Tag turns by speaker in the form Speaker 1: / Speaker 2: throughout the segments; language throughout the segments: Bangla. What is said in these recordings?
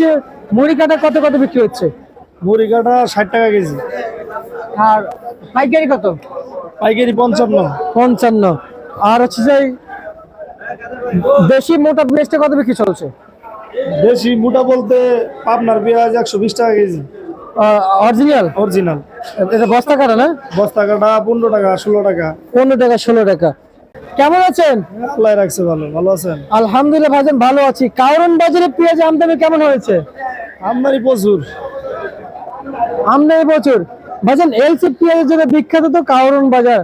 Speaker 1: যে মুড়ি কাটা কত কত বিক্রি হচ্ছে?
Speaker 2: মুড়ি কাটা ষাট টাকা কেজি।
Speaker 1: আর পাইকারি কত?
Speaker 2: পাইকারি পঞ্চান্ন।
Speaker 1: পঞ্চান্ন। আর হচ্ছে যে দেশি মোটা পেঁয়াজটা কত বিক্রি চলছে?
Speaker 2: দেশি মোটা বলতে পাবনার পেঁয়াজ একশো বিশ টাকা কেজি।
Speaker 1: অরিজিনাল?
Speaker 2: অরিজিনাল।
Speaker 1: এটা বস্তা কাটা না?
Speaker 2: বস্তা কাটা পনেরো টাকা ষোলো টাকা।
Speaker 1: পনেরো টাকা ষোলো টাকা। কেমন আছেন?
Speaker 2: আল্লাহ রাখছে ভালো ভালো আছেন?
Speaker 1: আলহামদুলিল্লাহ ভাইজান ভালো আছি। কারণ বাজারে পেঁয়াজ আমদানি কেমন হয়েছে?
Speaker 2: আমদানি প্রচুর।
Speaker 1: আমদানি প্রচুর। ভাইজান এলসি পেঁয়াজের জন্য বিখ্যাত তো কারণ বাজার।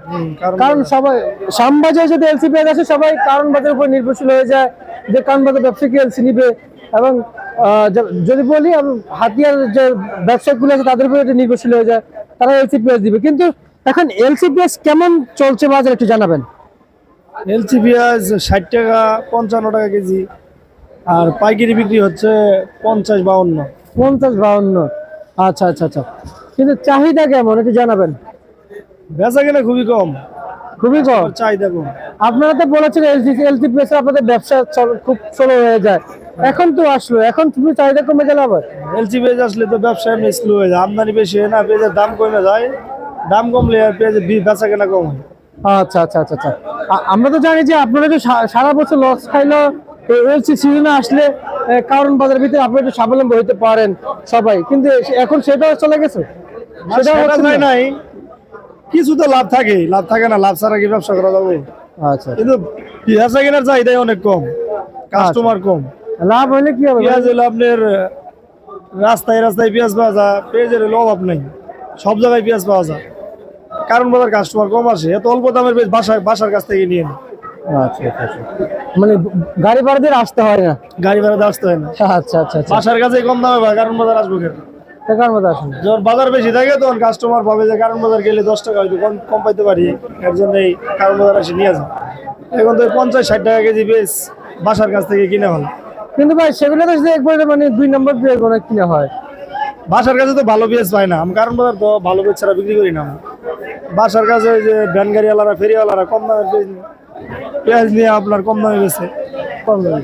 Speaker 2: কারণ
Speaker 1: সবাই শ্যামবাজারে যদি এলসি পেঁয়াজ আসে সবাই কারণ বাজারের উপর নির্ভরশীল হয়ে যায়। যে কারণ বাজার ব্যবসায়ী এলসি নিবে এবং যদি বলি হাতিয়ার যে ব্যবসায়িকগুলো আছে তাদের উপর নির্ভরশীল হয়ে যায় তারা এলসি পেঁয়াজ দিবে। কিন্তু এখন এলসি পেঁয়াজ কেমন চলছে বাজার একটু জানাবেন।
Speaker 2: এলচি পেঁয়াজ ষাট টাকা পঞ্চান্ন টাকা কেজি। আর পাইকারি বিক্রি হচ্ছে পঞ্চাশ বাউন্ন।
Speaker 1: পঞ্চাশ বাউন্ন। আচ্ছা আচ্ছা আচ্ছা। কিন্তু চাহিদা কেমন একটু জানাবেন?
Speaker 2: বেচা কেনা খুবই কম।
Speaker 1: খুবই কম?
Speaker 2: চাহিদা কম।
Speaker 1: আপনারা তো বলেছেন এলসি এলসি পেঁয়াজ আপনাদের ব্যবসা খুব স্লো হয়ে যায়। এখন তো আসলো এখন তুমি চাহিদা কমে গেল আবার।
Speaker 2: এলচি পেঁয়াজ আসলে তো ব্যবসা এমনি স্লো হয়ে যায়। আমদানি বেশি হয় না পেঁয়াজের দাম কমে যায়। দাম কমলে আর পেঁয়াজের বেচা কেনা কম হয়।
Speaker 1: আচ্ছা আচ্ছা আচ্ছা আচ্ছা। আমরা তো জানি যে আপনারা সা- সারা বছর লস খাইলো এলসি সিজনে আসলে কারণ বাজারের ভিতরে আপনারা একটু স্বাবলম্বী হতে পারেন সবাই। কিন্তু এখন সেটাও চলে গেছে?
Speaker 2: সেটা। নাই। কিছু তো লাভ থাকে লাভ থাকে না লাভ ছাড়া কি ব্যবসা করা যাবে?
Speaker 1: আচ্ছা।
Speaker 2: কিন্তু বেচা কেনার চাহিদাই অনেক কম কাস্টমার কম।
Speaker 1: লাভ হলে কি হবে?
Speaker 2: পেঁয়াজ হলো আপনার রাস্তায় রাস্তায় পেঁয়াজ পাওয়া যায় পেঁয়াজের অভাব নেই সব জায়গায় পেঁয়াজ পাওয়া যায়। কারণ বাজার কাস্টমার কম আসে এত অল্প দামের পেঁয়াজ বাসায় বাসার কাছ থেকে নিয়ে নেয়।
Speaker 1: আচ্ছা আচ্ছা আচ্ছা। মানে গাড়ি ভাড়া দিয়ে আসতে হয় না?
Speaker 2: গাড়ি ভাড়া দিয়ে আসতে হয় না।
Speaker 1: আচ্ছা আচ্ছা আচ্ছা।
Speaker 2: বাসার কাছে কম দামে কারণ বাজার আসব কেন?
Speaker 1: টাকার মতো আসুন
Speaker 2: যখন বাজার বেশি থাকে তখন কাস্টমার ভাবে যে কারণ বাজার গেলে দশ টাকা হয়তো কম কম পাইতে পারি। এর জন্য এই কারণ বাজার আসে নিয়ে এখন তো পঞ্চাশ ষাট টাকা কেজি বেশ বাসার কাছ থেকে কিনে হলো
Speaker 1: কিন্তু ভাই সেগুলো তো যে একবারে মানে দুই নম্বর দিয়ে কোনো হয়।
Speaker 2: বাসার কাছে তো ভালো পেঁয়াজ পাই না। আমি কারণ বাজার তো ভালো পেঁয়াজ ছাড়া বিক্রি করি না। বাসার কাছে ওই যে ভ্যান গাড়িওয়ালারা ফেরিওয়ালারা কম দামের পেঁয়াজ নিয়ে- আপনার কম দামে বেছে
Speaker 1: কম দামে।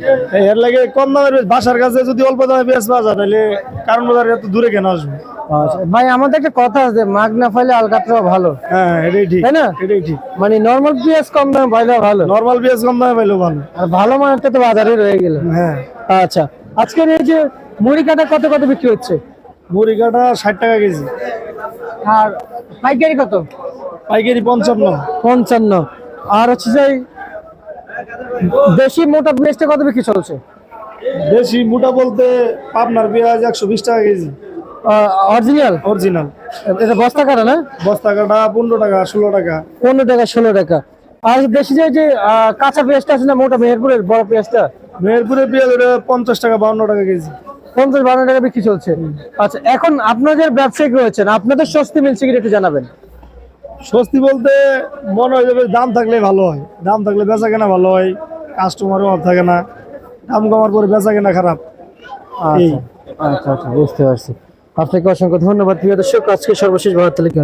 Speaker 2: এর লাগে কম দামের বাসার কাছে যদি অল্প দামে পেঁয়াজ পাওয়া যায় তাহলে কারণ বাজার এত দূরে কেন আসবে?
Speaker 1: আচ্ছা ভাই আমাদের একটা কথা আছে মাগ না ফাইলে আলকাতরা ভালো।
Speaker 2: হ্যাঁ এটাই ঠিক।
Speaker 1: তাই না?
Speaker 2: এটাই ঠিক।
Speaker 1: মানে নর্মাল পেঁয়াজ কম দামে পাইলে ভালো।
Speaker 2: নর্মাল পেঁয়াজ কম দামে ভালো।
Speaker 1: আর ভালো মানেরটা তো বাজারে রয়ে গেল।
Speaker 2: হ্যাঁ।
Speaker 1: আচ্ছা আজকের এই যে মুড়ি কাটা কত কত বিক্রি হচ্ছে?
Speaker 2: মুড়ি কাটা ষাট টাকা কেজি।
Speaker 1: আর পাইকারি কত?
Speaker 2: পাইকারি পঞ্চান্ন।
Speaker 1: পঞ্চান্ন। আর হচ্ছে যে দেশি মোটা পেঁয়াজটা কত বিক্রি চলছে?
Speaker 2: দেশি মোটা বলতে পাবনার পেঁয়াজ একশো বিশ টাকা কেজি।
Speaker 1: অরিজিনাল?
Speaker 2: অরিজিনাল।
Speaker 1: এটা বস্তা কাটা না?
Speaker 2: বস্তা কাটা পনেরো টাকা ষোলো টাকা।
Speaker 1: পনেরো টাকা ষোলো টাকা। আর দেশি যে যে কাঁচা পেঁয়াজটা আছে না মোটা মেহেরপুরের বড় পেঁয়াজটা?
Speaker 2: মেহেরপুরের পেঁয়াজ ওটা পঞ্চাশ টাকা বাউন্ন টাকা কেজি।
Speaker 1: পঞ্চাশ বান্ন টাকা বিক্রি চলছে। আচ্ছা এখন আপনাদের ব্যবসায়িক রয়েছেন। আপনাদের স্বস্তি মিলছে কিনা একটু জানাবেন।
Speaker 2: স্বস্তি বলতে মনে হয় যাবে দাম থাকলে ভালো হয়। দাম থাকলে বেচা কেনা ভালো হয় কাস্টমারও অভাব থাকে না। দাম কমার পরে বেচা কেনা খারাপ।
Speaker 1: আচ্ছা। আচ্ছা আচ্ছা বুঝতে পারছি। আপনাকে অসংখ্য ধন্যবাদ। প্রিয় দর্শক আজকে সর্বশেষ ভারত তালিকা